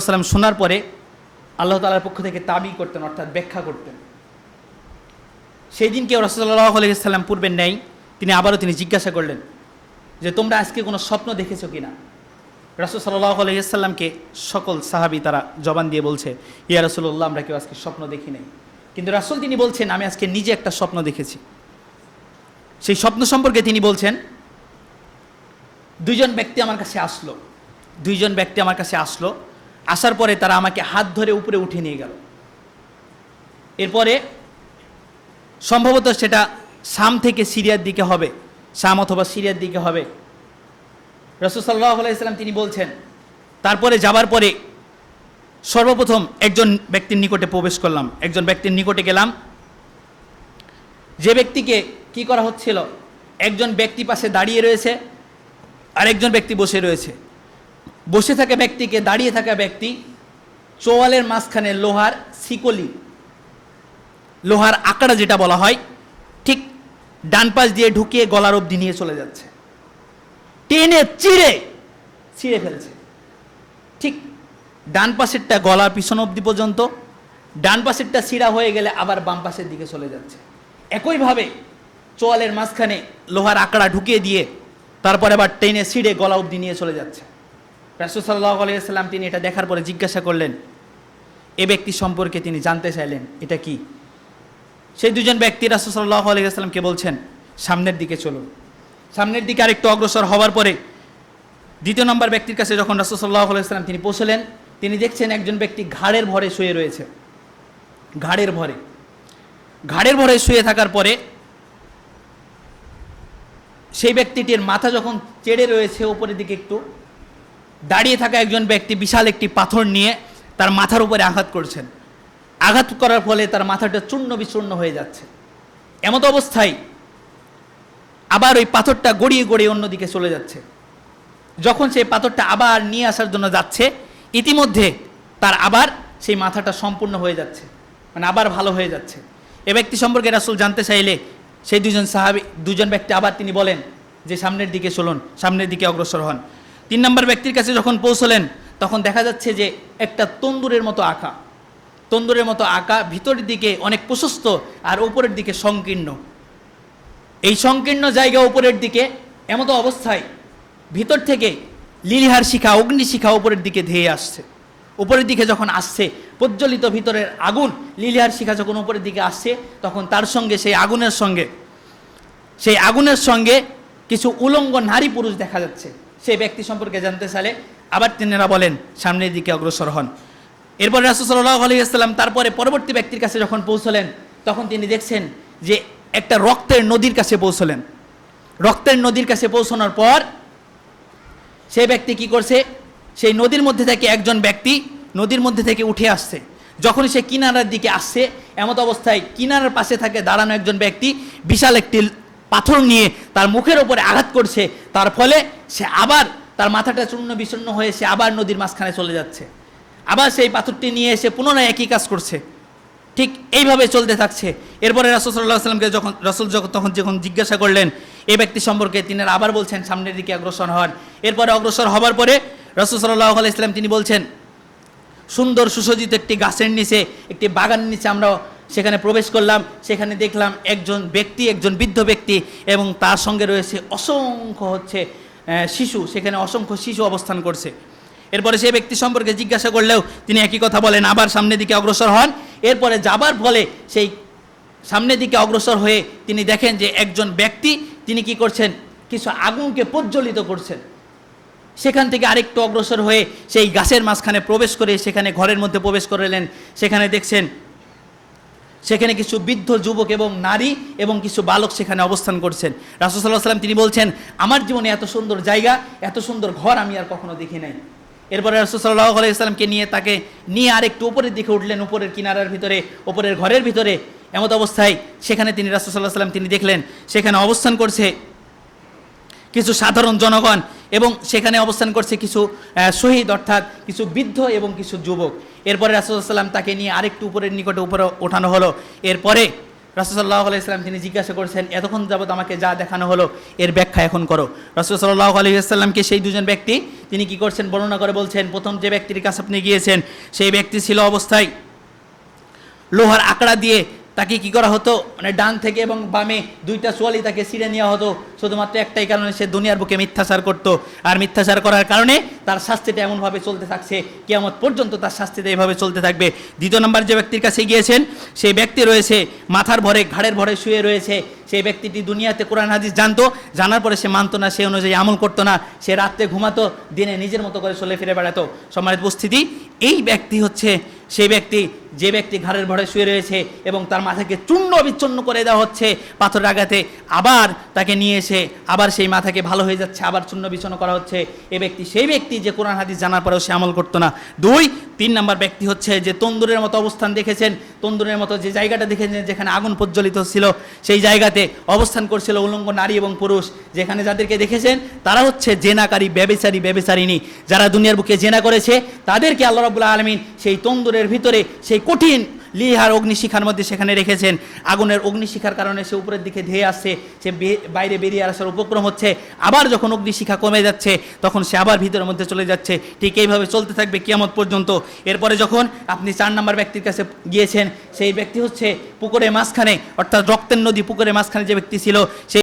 সাল্লাম শোনার পরে আল্লাহ তালার পক্ষ থেকে তাবি করতেন, অর্থাৎ ব্যাখ্যা করতেন। সেই দিনকে রসদাল্লাহ আলাইসাল্লাম পূর্বের নেই, তিনি আবারও তিনি জিজ্ঞাসা করলেন যে, তোমরা আজকে কোনো স্বপ্ন দেখেছ কিনা? রাসুল সাল্লাহ আলাইসাল্লামকে সকল সাহাবি তারা জবান দিয়ে বলছে, ইয়া রসুল্লাহ আমরা কেউ আজকে স্বপ্ন দেখি নাই। কিন্তু রাসুল তিনি বলছেন, আমি আজকে নিজে একটা স্বপ্ন দেখেছি। সেই স্বপ্ন সম্পর্কে তিনি বলছেন, দুইজন ব্যক্তি আমার কাছে আসলো, দুইজন ব্যক্তি আমার কাছে আসলো। আসার পরে তারা আমাকে হাত ধরে উপরে উঠে নিয়ে গেল। এরপরে সম্ভবত সেটা শাম থেকে সিরিয়ার দিকে হবে, শাম অথবা সিরিয়ার দিকে হবে। রসুসাল্লাহ আলাইসাল্লাম তিনি বলছেন, তারপরে যাবার পরে সর্বপ্রথম একজন ব্যক্তির নিকটে প্রবেশ করলাম। একজন ব্যক্তির নিকটে গেলাম। যে ব্যক্তিকে কি করা হচ্ছিল, একজন ব্যক্তি পাশে দাঁড়িয়ে রয়েছে আর একজন ব্যক্তি বসে রয়েছে। বসে থাকা ব্যক্তিকে, দাঁড়িয়ে থাকা ব্যক্তি, চোয়ালের মাঝখানে লোহার শিকলি, লোহার আকাড়া যেটা বলা হয়, ঠিক ডান পাশ দিয়ে ঢুকিয়ে গলার অবধি নিয়ে চলে যাচ্ছে। টেনে চিড়ে ছিঁড়ে ফেলছে। ঠিক ডান পাশেরটা গলার পিছন অবধি পর্যন্ত, ডান পাশেরটা ছিঁড়া হয়ে গেলে আবার বাম পাশের দিকে চলে যাচ্ছে। একইভাবে চোয়ালের মাঝখানে লোহার আঁকড়া ঢুকিয়ে দিয়ে, তারপরে আবার টেনে ছিঁড়ে গলা অবধি নিয়ে চলে যাচ্ছে। রাসুল সাল্লাহ আলিয়াল্লাম তিনি এটা দেখার পরে জিজ্ঞাসা করলেন, এ ব্যক্তি সম্পর্কে তিনি জানতে চাইলেন, এটা কি? সেই দুজন ব্যক্তি রাসুল সাল্লাহ আলিয়াল্লামকে বলছেন, সামনের দিকে চলুন সামনের দিকে আরেকটু অগ্রসর হওয়ার পরে দ্বিতীয় নম্বর ব্যক্তির কাছে যখন রাসুল সাল্লাহ আলাইসাল্লাম তিনি পৌঁছলেন, তিনি দেখছেন একজন ব্যক্তি ঘাড়ের ভরে শুয়ে রয়েছে। ঘাড়ের ভরে। ঘাড়ের ভরে শুয়ে থাকার পরে সেই ব্যক্তিটির মাথা যখন চেড়ে রয়েছে ওপরের দিকে একটু দাঁড়িয়ে থাকা একজন ব্যক্তি বিশাল একটি পাথর নিয়ে তার মাথার উপরে আঘাত করছেন। আঘাত করার ফলে তার মাথাটা চূর্ণ বিচূর্ণ হয়ে যাচ্ছে। এমত অবস্থায় আবার ওই পাথরটা গড়িয়ে গড়িয়ে অন্যদিকে চলে যাচ্ছে। যখন সেই পাথরটা আবার নিয়ে আসার জন্য যাচ্ছে, ইতিমধ্যে তার আবার সেই মাথাটা সম্পূর্ণ হয়ে যাচ্ছে মানে আবার ভালো হয়ে যাচ্ছে। এ ব্যক্তি সম্পর্কে রাসুল জানতে চাইলে সেই দুজন সাহাবি, দুজন ব্যক্তি আবার তিনি বলেন যে, সামনের দিকে চলুন, সামনের দিকে অগ্রসর হন। তিন নম্বর ব্যক্তির কাছে যখন পৌঁছলেন, তখন দেখা যাচ্ছে যে একটা তন্দুরের মতো আঁকা। তন্দুরের মতো আঁকা ভিতরের দিকে অনেক প্রশস্ত আর উপরের দিকে সংকীর্ণ। এই সংকীর্ণ জায়গা উপরের দিকে এমতো অবস্থায় ভিতর থেকে লিলিহার শিখা, অগ্নি শিখা উপরের দিকে ধেয়ে আসছে। উপরের দিকে যখন আসছে, প্রজ্বলিত ভিতরের আগুন, লিলিহার শিখা যখন উপরের দিকে আসছে, তখন তার সঙ্গে সেই আগুনের সঙ্গে, সেই আগুনের সঙ্গে কিছু উলঙ্গ নারী পুরুষ দেখা যাচ্ছে। সেই ব্যক্তি সম্পর্কে জানতে চাইলে আবার তিনারা বলেন, সামনের দিকে অগ্রসর হন। এরপর রাসুসাল্লাহ আলাইসাল্লাম তারপরে পরবর্তী ব্যক্তির কাছে যখন পৌঁছলেন, তখন তিনি দেখছেন যে একটা রক্তের নদীর কাছে পৌঁছলেন। রক্তের নদীর কাছে পৌঁছানোর পর সেই ব্যক্তি কি করছে? সেই নদীর মধ্যে থেকে একজন ব্যক্তি নদীর মধ্যে থেকে উঠে আসছে। যখন সে কিনারার দিকে আসছে, এমত অবস্থায় কিনারার পাশে থাকে দাঁড়ানো একজন ব্যক্তি, বিশাল একটি পাথর নিয়ে তার মুখের ওপরে আঘাত করছে। তার ফলে সে আবার তার মাথাটা চূর্ণ বিচূর্ণ হয়ে সে আবার নদীর মাঝখানে চলে যাচ্ছে। আবার সেই পাথরটি নিয়ে এসে পুনরায় একই কাজ করছে। ঠিক এইভাবে চলতে থাকছে। এরপরে রাসুল সাল্লাহ সাল্লামকে যখন, রসুল তখন যখন জিজ্ঞাসা করলেন, এই ব্যক্তি সম্পর্কে? তিনি আবার বলছেন, সামনের দিকে অগ্রসর হন এরপরে অগ্রসর হবার পরে রসুল সাল্লাহ আলাইসলাম তিনি বলছেন, সুন্দর সুসজ্জিত একটি গাছের নিচে, একটি বাগান নিচে আমরা সেখানে প্রবেশ করলাম। সেখানে দেখলাম একজন ব্যক্তি, একজন বৃদ্ধ ব্যক্তি এবং তার সঙ্গে রয়েছে অসংখ্য হচ্ছে শিশু, সেখানে অসংখ্য শিশু অবস্থান করছে। এরপরে সেই ব্যক্তি সম্পর্কে জিজ্ঞাসা করলেও তিনি একই কথা বলেন, আবার সামনের দিকে অগ্রসর হন। এরপরে যাবার ফলে সেই সামনের দিকে অগ্রসর হয়ে তিনি দেখেন যে একজন ব্যক্তি, তিনি কি করছেন, কিছু আগুনকে প্রজ্বলিত করছেন। সেখান থেকে আরেকটু অগ্রসর হয়ে সেই গাছের মাঝখানে প্রবেশ করে সেখানে ঘরের মধ্যে প্রবেশ করলেন। সেখানে দেখছেন সেখানে কিছু বৃদ্ধ যুবক এবং নারী এবং কিছু বালক সেখানে অবস্থান করছেন। রাসুসাল্লাহ সাল্লাম তিনি বলছেন, আমার জীবনে এত সুন্দর জায়গা, এত সুন্দর ঘর আমি আর কখনো দেখি নাই। এরপরে রাসুসাল্লাহ আলাইসাল্লামকে নিয়ে তাকে নিয়ে আরেকটু উপরের দিকে উঠলেন, উপরের কিনারার ভিতরে, উপরের ঘরের ভিতরে। এমত অবস্থায় সেখানে তিনি রাসুসাল্লাহ সাল্লাম তিনি দেখলেন, সেখানে অবস্থান করছে কিছু সাধারণ জনগণ এবং সেখানে অবস্থান করছে কিছু শহীদ অর্থাৎ কিছু বৃদ্ধ এবং কিছু যুবক। এরপরে রাসুলসাল্লাম তাকে নিয়ে আরেকটু উপরের নিকটে উপরে ওঠানো হলো। এরপরে রাসুসাল্লাহ আলাইসাল্লাম তিনি জিজ্ঞাসা করছেন, এতক্ষণ যাবৎ আমাকে যা দেখানো হলো, এর ব্যাখ্যা এখন করো। রাসুল সাল্লাহ আলাইসাল্লামকে সেই দুজন ব্যক্তি, তিনি কি করছেন, বর্ণনা করে বলছেন, প্রথম যে ব্যক্তির কাছে আপনি গিয়েছেন, সেই ব্যক্তি ছিল অবস্থায় লোহার আঁকড়া দিয়ে তাকে কি করা হতো? মানে ডান থেকে এবং বামে দুইটা সোয়ালি তাকে ছিঁড়ে নেওয়া হতো। শুধুমাত্র একটাই কারণে সে দুনিয়ার বুকে মিথ্যাচার করত। আর মিথ্যাচার করার কারণে তার শাস্তিটা এমনভাবে চলতে থাকছে, কেয়ামত পর্যন্ত তার শাস্তিটা এইভাবে চলতে থাকবে। দ্বিতীয় নম্বর যে ব্যক্তির কাছে গিয়েছেন, সেই ব্যক্তি রয়েছে, মাথার ভরে, ঘাড়ের ভরে শুয়ে রয়েছে। সেই ব্যক্তিটি দুনিয়াতে কোরআন, হাদিস জানতো। জানার পরে সে মানতো না, সে অনুযায়ী আমল করতো না। সে রাত্রে ঘুমাতো, দিনে নিজের মতো করে চলে ফিরে বেড়াতো। সম্মানিত উপস্থিতি, এই ব্যক্তি হচ্ছে, সেই ব্যক্তি যে ব্যক্তি ঘাড়ের ভরে শুয়ে রয়েছে এবং তার মাথাকে চূর্ণ বিচ্ছন্ন করে দেওয়া হচ্ছে পাথর আঘাতে, আবার তাকে নিয়ে এসে আবার সেই মাথাকে ভালো হয়ে যাচ্ছে, আবার চূর্ণ বিচ্ছন্ন করা হচ্ছে। এ ব্যক্তি, সেই ব্যক্তি যে কোরআন হাদিস জানার পরেও সে আমল করতো না। দুই, তিন নম্বর ব্যক্তি হচ্ছে যে তন্দুরের মতো অবস্থান দেখেছেন, তন্দুরের মতো যে জায়গাটা দেখেছেন যেখানে আগুন প্রজ্বলিত ছিল, সেই জায়গাতে অবস্থান করছিল উলঙ্গ নারী এবং পুরুষ। যেখানে যাদেরকে দেখেছেন, তারা হচ্ছে জেনাকারী, ব্যবেচারী ব্যবেচারিনী যারা দুনিয়ার বুকে জেনা করেছে, তাদেরকে আল্লাহ রাবুল্লাহ আলমিন সেই তন্দুরের ভিতরে সেই কঠিন। লিহার অগ্নিশিখার মধ্যে সেখানে রেখেছেন। আগুনের অগ্নিশিখার কারণে সে উপরের দিকে ধেয়ে আসছে, সে বাইরে বেরিয়ে আসার উপক্রম হচ্ছে। আবার যখন অগ্নিশিখা কমে যাচ্ছে, তখন সে আবার ভিতরের মধ্যে চলে যাচ্ছে। ঠিক এইভাবে চলতে থাকবে কিয়ামত পর্যন্ত। এরপরে যখন আপনি চার নম্বর ব্যক্তির কাছে গিয়েছেন, সেই ব্যক্তি হচ্ছে পুকুরের মাঝখানে, অর্থাৎ রক্তের নদী পুকুরের মাঝখানে যে ব্যক্তি ছিল, সেই